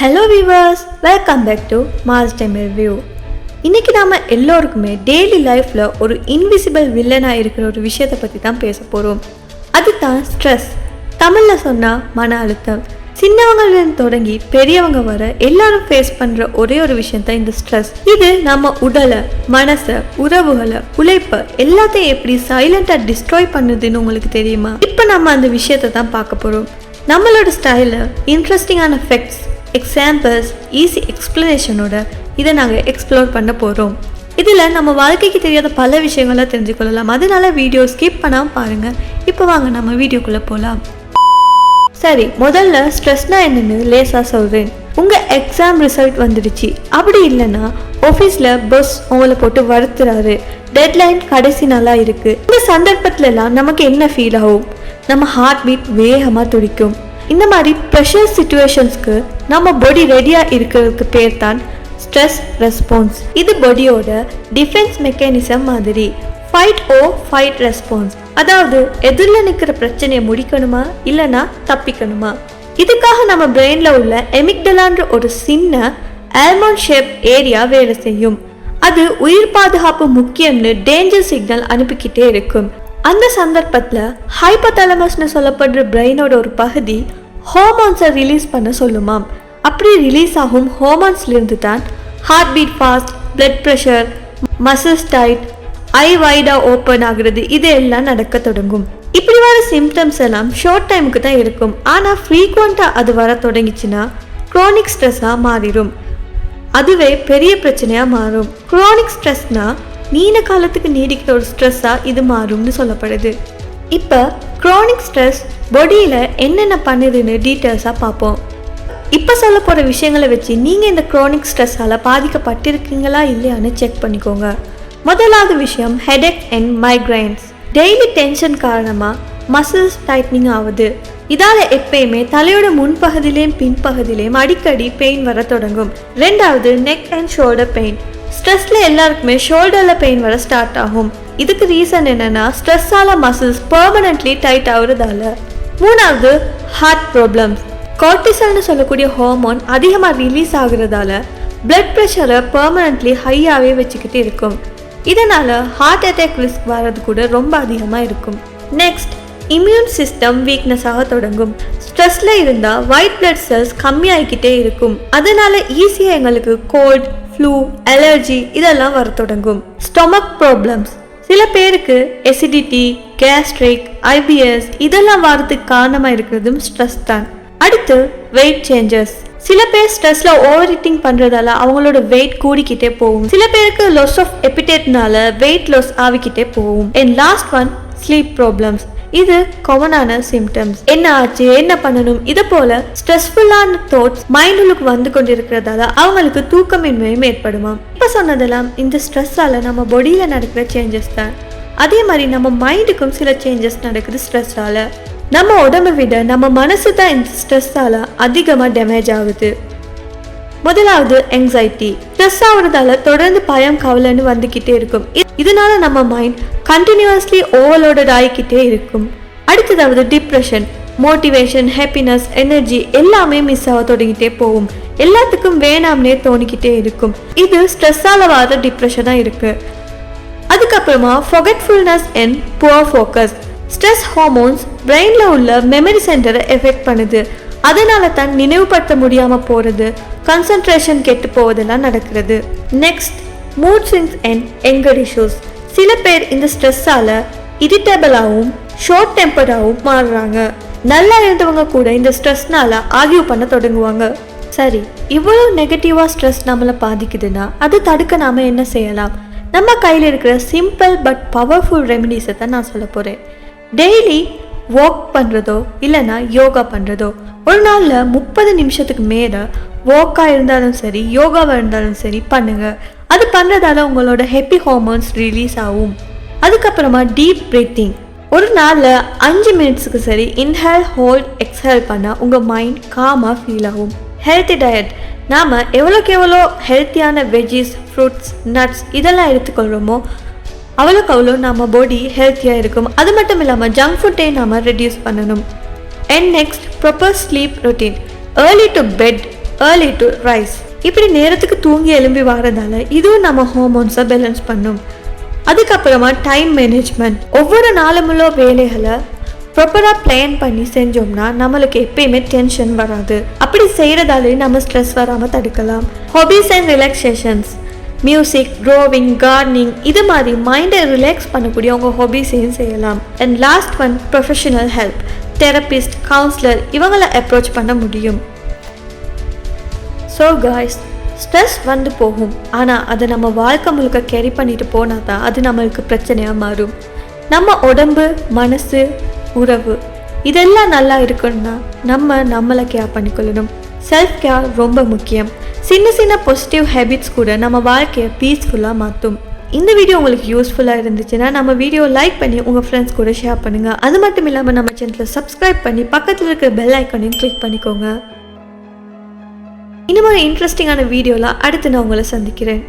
Hello viewers welcome back to mass time review இன்றைக்கி நாம் எல்லோருக்குமே டெய்லி லைஃப்பில் ஒரு இன்விசிபிள் வில்லனாக இருக்கிற ஒரு விஷயத்தை பற்றி தான் பேச போகிறோம் அதுதான் ஸ்ட்ரெஸ் தமிழில் சொன்னால் மன அழுத்தம். சின்னவங்களிலிருந்து தொடங்கி பெரியவங்க வர எல்லாரும் ஃபேஸ் பண்ணுற ஒரே ஒரு விஷயம் தான் இந்த ஸ்ட்ரெஸ் இது நம்ம உடலை மனசை உறவுகளை உழைப்பை எல்லாத்தையும் எப்படி சைலண்டாக டிஸ்ட்ராய் பண்ணுதுன்னு உங்களுக்கு தெரியுமா? இப்போ நம்ம அந்த விஷயத்தை தான் பார்க்க போகிறோம் நம்மளோட ஸ்டைலில் இன்ட்ரெஸ்டிங்கான ஃபெக்ட்ஸ் எக்ஸாம்பிள்ஸ் ஈஸி எக்ஸ்பிளனேஷனோட இதை நாங்கள் எக்ஸ்ப்ளோர் பண்ண போகிறோம் இதில் நம்ம வாழ்க்கைக்கு தெரியாத பல விஷயங்களை தெரிஞ்சுக்கொள்ளலாம். அதனால வீடியோ ஸ்கிப் பண்ணாமல் பாருங்கள் இப்போ வாங்க நம்ம வீடியோக்குள்ளே போகலாம் சரி முதல்ல ஸ்ட்ரெஸ்னா என்னன்னு லேசாக சொல்கிறேன் உங்கள் எக்ஸாம் ரிசல்ட் வந்துடுச்சு. அப்படி இல்லைன்னா ஆஃபீஸில் பஸ் உங்களை போட்டு வருத்துறாரு. டெட்லைன் கடைசி நாளாக இருக்குது இந்த சந்தர்ப்பத்துலலாம் நமக்கு என்ன ஃபீல் ஆகும்? நம்ம ஹார்ட் பீட் வேகமாக துடிக்கும். இந்த மாதிரி ப்ரெஷர் சுச்சுவேஷன்ஸ்க்கு நம்ம பாடி ரெடியாக இருக்கிறதுக்கு பேர் தான் ஸ்ட்ரெஸ் ரெஸ்பான்ஸ் இது பாடியோட டிஃபென்ஸ் மெக்கானிசம் மாதிரி. ஃபைட் ஓ ஃபைட் ரெஸ்பான்ஸ் அதாவது எதிரில் நிற்கிற பிரச்சனையை முடிக்கணுமா இல்லைன்னா தப்பிக்கணுமா? இதுக்காக நம்ம பிரெயினில் உள்ள எமிக்டலான்ற ஒரு சின்ன ஆல்மண்ட் ஷேப் ஏரியா வேலை செய்யும். அது உயிர் பாதுகாப்பு முக்கியம்னு டேஞ்சர் சிக்னல் அனுப்பிக்கிட்டே இருக்கும். அந்த சந்தர்ப்பத்தில் ஹைப்போதலமஸ்னு சொல்லப்படுற பிரெயினோட ஒரு பகுதி ஹார்மோன்ஸை ரிலீஸ் பண்ண சொல்லுமாம். அப்படி ரிலீஸ் ஆகும் ஹார்மோன்ஸ்லேருந்து தான் heart beat fast blood pressure muscles tight eye வைடாக open ஆகுறது. இது எல்லாம் நடக்க தொடங்கும். இப்படி வர சிம்டம்ஸ் எல்லாம் ஷார்ட் டைமுக்கு தான் இருக்கும் ஆனால் ஃப்ரீக்வெண்ட்டாக அது வர தொடங்கிச்சுன்னா க்ரானிக் ஸ்ட்ரெஸ்ஸாக மாறிடும் அதுவே பெரிய பிரச்சனையாக மாறும். க்ரானிக் ஸ்ட்ரெஸ்னால் நீண்ட காலத்துக்கு நீடிக்கிற ஒரு ஸ்ட்ரெஸ்ஸாக இது மாறும்னு சொல்லப்படுது. இப்போ க்ரானிக் ஸ்ட்ரெஸ் பாடியில் என்னென்ன பண்ணுதுன்னு டீட்டெயில்ஸாக பார்ப்போம். இப்போ சொல்ல போகிற விஷயங்களை வச்சு நீங்கள் இந்த க்ரானிக் ஸ்ட்ரெஸ்ஸால் பாதிக்கப்பட்டிருக்கீங்களா இல்லையான்னு செக் பண்ணிக்கோங்க. முதலாவது விஷயம் headache and migraines daily tension காரணமாக மசில்ஸ் டைட்னிங் ஆகுது. இதால் எப்பயுமே தலையோட முன்பகுதியிலையும் பின்பகுதியிலையும் அடிக்கடி பெயின் வர தொடங்கும். ரெண்டாவது நெக் அண்ட் ஷோல்டர் பெயின் ஸ்ட்ரெஸ்ல எல்லாருக்குமே ஷோல்டரில் பெயின் வர ஸ்டார்ட் ஆகும். இதுக்கு ரீசன் என்னன்னா ஸ்ட்ரெஸ்ஸால மசில்ஸ் பர்மனெண்ட்லி டைட் ஆகுறதால. மூணாவது ஹார்ட் ப்ராப்ளம்ஸ் கார்டிசல்னு சொல்லக்கூடிய ஹார்மோன் அதிகமாக ரிலீஸ் ஆகுறதால பிளட் ப்ரெஷரை பர்மனன்ட்லி ஹையாகவே வச்சுக்கிட்டு இருக்கும். இதனால் ஹார்ட் அட்டாக் ரிஸ்க் வர்றது கூட ரொம்ப அதிகமாக இருக்கும். நெக்ஸ்ட் இம்யூன் சிஸ்டம் வீக்னஸ் ஆக தொடங்கும். ஸ்ட்ரெஸ்ல இருந்தால் ஒயிட் பிளட் செல்ஸ் கம்மியாகிக்கிட்டே இருக்கும். அதனால ஈஸியாக எங்களுக்கு கோல்ட் ஃப்ளூ அலர்ஜி இதெல்லாம் வர தொடங்கும். ஸ்டொமக் ப்ராப்ளம்ஸ் சில பேருக்கு எசிடிட்டி கேஸ்ட்ரிக் ஐபிஎஸ் இதெல்லாம் வரதுக்கு காரணமாக இருக்கிறதும் ஸ்ட்ரெஸ் தான். அடுத்து வெயிட் சேஞ்சஸ் சில பேர் ஸ்ட்ரெஸ்ல ஓவர் ஈட்டிங் பண்றதால அவங்களோட வெயிட் கூடிக்கிட்டே போகும். சில பேருக்கு லாஸ் ஆஃப் எபிடேட்னால வெயிட் லாஸ் ஆகிக்கிட்டே போகும். And last one sleep problems இது காமனான சிம்டம்ஸ் என்ன ஆச்சு? என்ன பண்ணணும்? இதை போல ஸ்ட்ரெஸ்ஃபுல்லான தாட்ஸ் மைண்டுக்கு வந்து கொண்டிருக்கிறதால அவங்களுக்கு தூக்கமின்மையும் ஏற்படுமா இப்போ சொன்னதெல்லாம் இந்த ஸ்ட்ரெஸ்ஸால நம்ம பாடியில் நடக்கிற சேஞ்சஸ் தான். அதே மாதிரி நம்ம மைண்டுக்கும் சில சேஞ்சஸ் நடக்குது ஸ்ட்ரெஸ்ஸால நம்ம உடம்பை விட நம்ம மனசு தான் இந்த ஸ்ட்ரெஸ்ஸால அதிகமாக டேமேஜ் ஆகுது. முதலாவது எங்ஸைட்டி ஸ்ட்ரெஸ் ஆகுறதால தொடர்ந்து பயம் கவலைன்னு வந்துக்கிட்டே இருக்கும். இதனால் நம்ம மைண்ட் கண்டினியூஸ்லி ஓவர்லோடட் ஆகிக்கிட்டே இருக்கும். அடுத்ததாவது டிப்ரெஷன் மோட்டிவேஷன் ஹாப்பினஸ் எனர்ஜி எல்லாமே மிஸ் ஆக தொடங்கிட்டே போகும். எல்லாத்துக்கும் வேணாம்னே தோணிக்கிட்டே இருக்கும். இது ஸ்ட்ரெஸ்ஸால வர டிப்ரெஷனாக இருக்கு. அதுக்கப்புறமா forgetfulness and poor focus stress hormones பிரெயினில் உள்ள மெமரி சென்டரை எஃபெக்ட் பண்ணுது. அதனால தான் நினைவுபடுத்த முடியாமல் போகிறது கன்சன்ட்ரேஷன் கெட்டு போவதெல்லாம் நடக்கிறது. Next mood swings and anger issues சில பேர் இந்த ஸ்ட்ரெஸ்ஸால் இரிட்டபிளாகவும் ஷார்ட் டெம்பராகவும் மாறுறாங்க. நல்லா இருந்தவங்க கூட இந்த ஸ்ட்ரெஸ்னால ஆகியூ பண்ண தொடங்குவாங்க. சரி இவ்வளோ நெகட்டிவாக ஸ்ட்ரெஸ் நம்மளை பாதிக்குதுன்னா அது தடுக்க நாம் என்ன செய்யலாம்? நம்ம கையில் இருக்கிற சிம்பிள் பட் பவர்ஃபுல் ரெமிடிஸை தான் நான் சொல்ல போகிறேன் டெய்லி வாக் பண்ணுறதோ இல்லைன்னா யோகா பண்ணுறதோ ஒரு நாளில் முப்பது நிமிஷத்துக்கு மேலே வாக்காக இருந்தாலும் சரி யோகாவாக இருந்தாலும் சரி பண்ணுங்கள் அது பண்ணுறதால உங்களோட ஹெப்பி ஹார்மோன்ஸ் ரிலீஸ் ஆகும். அதுக்கப்புறமா டீப் பிரீத்திங் ஒரு நாளில் அஞ்சு மினிட்ஸுக்கு சரி இன்ஹேல் ஹோல்ட் எக்ஸ்ஹேல் பண்ணால் உங்கள் மைண்ட் காமாக ஃபீல் ஆகும். ஹெல்த்தி டயட் நாம் எவ்வளோக்கு எவ்வளோ ஹெல்த்தியான வெஜ்ஜிஸ் ஃப்ரூட்ஸ் நட்ஸ் இதெல்லாம் எடுத்துக்கொள்கிறோமோ அவ்வளோக்கு அவ்வளோ நம்ம பாடி ஹெல்த்தியாக இருக்கும். அது மட்டும் இல்லாமல் ஜங்க் ஃபுட்டே நாம் ரெடியூஸ் பண்ணணும். And next proper sleep routine early to bed early to rise இப்படி நேரத்துக்கு தூங்கி எலும்பி வர்றதால இதுவும் நம்ம ஹார்மோன்ஸை பேலன்ஸ் பண்ணும். அதுக்கப்புறமா டைம் மேனேஜ்மெண்ட் ஒவ்வொரு நாளுமுள்ள வேலைகளை ப்ராப்பராக பிளான் பண்ணி செஞ்சோம்னா நம்மளுக்கு எப்பயுமே டென்ஷன் வராது. அப்படி செய்கிறதாலே நம்ம ஸ்ட்ரெஸ் வராமல் தடுக்கலாம். Hobbies and relaxations music drawing gardening இது மாதிரி மைண்டை ரிலாக்ஸ் பண்ணக்கூடிய உங்கள் ஹாபீஸையும் செய்யலாம். And last one professional help therapist counsellor இவங்களை அப்ரோச் பண்ண முடியும். ஸோ காய்ஸ் ஸ்ட்ரெஸ் வந்து போகும். ஆனால் அதை நம்ம வாழ்க்கை முழுக்க கேரி பண்ணிட்டு போனால் தான் அது நம்மளுக்கு பிரச்சனையாக மாறும். நம்ம உடம்பு மனசு உறவு இதெல்லாம் நல்லா இருக்கணும்னா நம்ம நம்மளை கேர் பண்ணிக்கொள்ளணும். செல்ஃப் கேர் ரொம்ப முக்கியம். சின்ன சின்ன பாசிட்டிவ் ஹேபிட்ஸ் கூட நம்ம வாழ்க்கையை பீஸ்ஃபுல்லாக மாற்றும் இந்த வீடியோ உங்களுக்கு யூஸ்ஃபுல்லாக இருந்துச்சுன்னா நம்ம வீடியோ லைக் பண்ணி உங்கள் ஃப்ரெண்ட்ஸ் கூட ஷேர் பண்ணுங்கள் அது மட்டும் இல்லாமல் நம்ம சேனலை சப்ஸ்கிரைப் பண்ணி பக்கத்தில் இருக்கிற பெல் ஐக்கனையும் கிளிக் பண்ணிக்கோங்க. இன்னும் ஒரு இன்ட்ரெஸ்டிங்கான வீடியோவில் அடுத்து நான் உங்களை சந்திக்கிறேன்.